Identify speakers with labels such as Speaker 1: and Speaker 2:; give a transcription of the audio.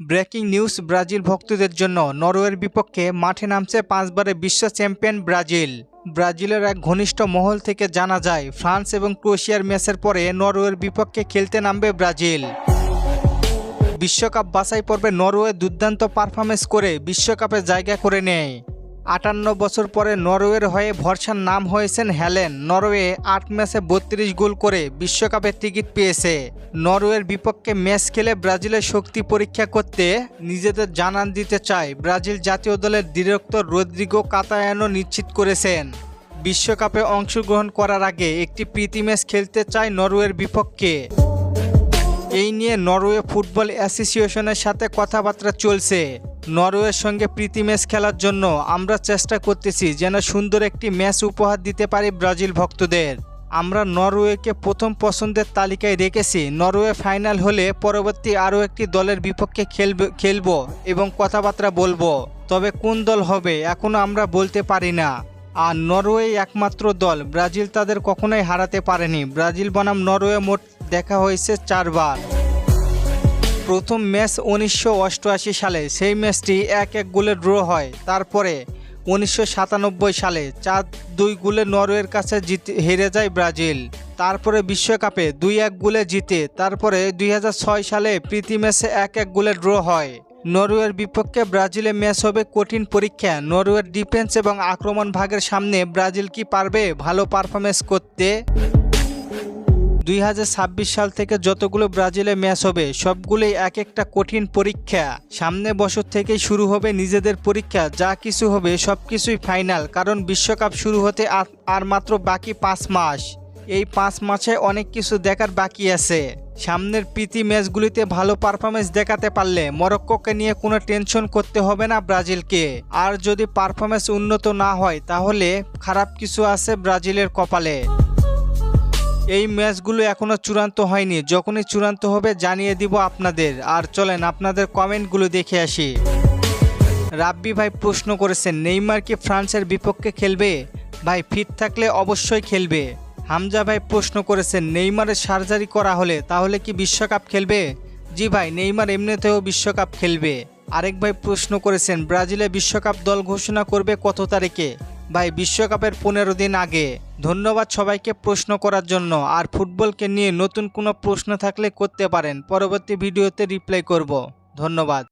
Speaker 1: Breaking news, Brazil ভক্তদের জন্য। নরওয়ের বিপক্ষে মাঠে নামছে পাঁচবারে বিশ্ব চ্যাম্পিয়ন ব্রাজিল। ব্রাজিলের এক ঘনিষ্ঠ মহল থেকে জানা যায়, ফ্রান্স এবং ক্রোয়েশিয়ার ম্যাচের পরে নরওয়ের বিপক্ষে খেলতে নামবে ব্রাজিল। বিশ্বকাপ বাছাই পর্বে নরওয়ে দুর্দান্ত পারফরমেন্স করে বিশ্বকাপে জায়গা করে নেয়। আটান্ন বছর পরে নরওয়ের হয়ে ভরসার নাম হয়েছেন হ্যালেন নরওয়ে আট ম্যাচে বত্রিশ গোল করে বিশ্বকাপের টিকিট পেয়েছে। নরওয়ের বিপক্ষে ম্যাচ খেলে ব্রাজিলের শক্তি পরীক্ষা করতে নিজেদের জানান দিতে চায়। ব্রাজিল জাতীয় দলের ডিরেক্টর রদ্রিগো কাতায়ানো নিশ্চিত করেছেন। বিশ্বকাপে অংশগ্রহণ করার আগে একটি প্রীতি ম্যাচ খেলতে চায় নরওয়ের বিপক্ষে। এই নিয়ে নরওয়ে ফুটবল অ্যাসোসিয়েশনের সাথে কথাবার্তা চলছে। নরওয়ের সঙ্গে প্রীতি ম্যাচ খেলার জন্য আমরা চেষ্টা করতেছি যেন সুন্দর একটি ম্যাচ উপহার দিতে পারি ব্রাজিল ভক্তদের। আমরা নরওয়েকে প্রথম পছন্দের তালিকায় রেখেছি। নরওয়ে ফাইনাল হলে পরবর্তী আরও একটি দলের বিপক্ষে খেলব খেলব এবং কথাবার্তা বলব। তবে কোন দল হবে এখনও আমরা বলতে পারি না। আর নরওয়ে একমাত্র দল। ব্রাজিল তাদের কখনোই হারাতে পারেনি। ব্রাজিল বনাম নরওয়ে মোট দেখা হয়েছে চারবার। প্রথম ম্যাচ উনিশশো অষ্টআশি সালে। সেই ম্যাচটি এক এক গোলে ড্র হয়। তারপরে উনিশশো সাতানব্বই সালে চার দুই গোলে নরওয়ের কাছে জিতে হেরে যায় ব্রাজিল। তারপরে বিশ্বকাপে দুই এক গোলে জিতে। তারপরে দুই হাজার ছয় সালে প্রীতি ম্যাচে এক এক গোলে ড্র হয়। নরওয়ের বিপক্ষে ব্রাজিলে ম্যাচ হবে কঠিন পরীক্ষা। নরওয়ের ডিফেন্স এবং আক্রমণ ভাগের সামনে ব্রাজিল কি পারবে ভালো পারফরমেন্স করতে? দুই হাজার ছাব্বিশ সাল থেকে যতগুলো ব্রাজিলে ম্যাচ হবে, সবগুলোই এক একটা কঠিন পরীক্ষা। সামনে বছর থেকেই শুরু হবে নিজেদের পরীক্ষা, যা কিছু হবে সব কিছুই ফাইনাল, কারণ বিশ্বকাপ শুরু হতে আর- আর মাত্র বাকি পাঁচ মাস। এই পাঁচ মাসে অনেক কিছু দেখার বাকি আছে। সামনের প্রীতি ম্যাচগুলিতে ভালো পারফরমেন্স দেখাতে পারলে মরক্কোকে নিয়ে কোনো টেনশন করতে হবে না ব্রাজিলকে। আর যদি পারফরমেন্স উন্নত না হয়, তাহলে খারাপ কিছু আছে ব্রাজিলের কপালে। এই ম্যাচগুলো এখনও চূড়ান্ত হয়নি। যখনই চূড়ান্ত হবে, জানিয়ে দিব আপনাদের। আর চলেন, আপনাদের কমেন্টগুলো দেখে আসি। রাব্বি ভাই প্রশ্ন করেছেন, নেইমার কি ফ্রান্সের বিপক্ষে খেলবে? ভাই, ফিট থাকলে অবশ্যই খেলবে। হামজা ভাই প্রশ্ন করেছেন, নেইমারের সার্জারি করা হলে তাহলে কি বিশ্বকাপ খেলবে? জি ভাই, নেইমার এমনিতেও বিশ্বকাপ খেলবে। আরেক ভাই প্রশ্ন করেছেন, ব্রাজিলে বিশ্বকাপ দল ঘোষণা করবে কত তারিখে? ভাই, বিশ্বকাপের পনেরো দিন আগে। ধন্যবাদ সবাইকে প্রশ্ন করার জন্য। আর ফুটবলকে নিয়ে নতুন কোনো প্রশ্ন থাকলে করতে পারেন। পরবর্তী ভিডিওতে রিপ্লাই করব। ধন্যবাদ।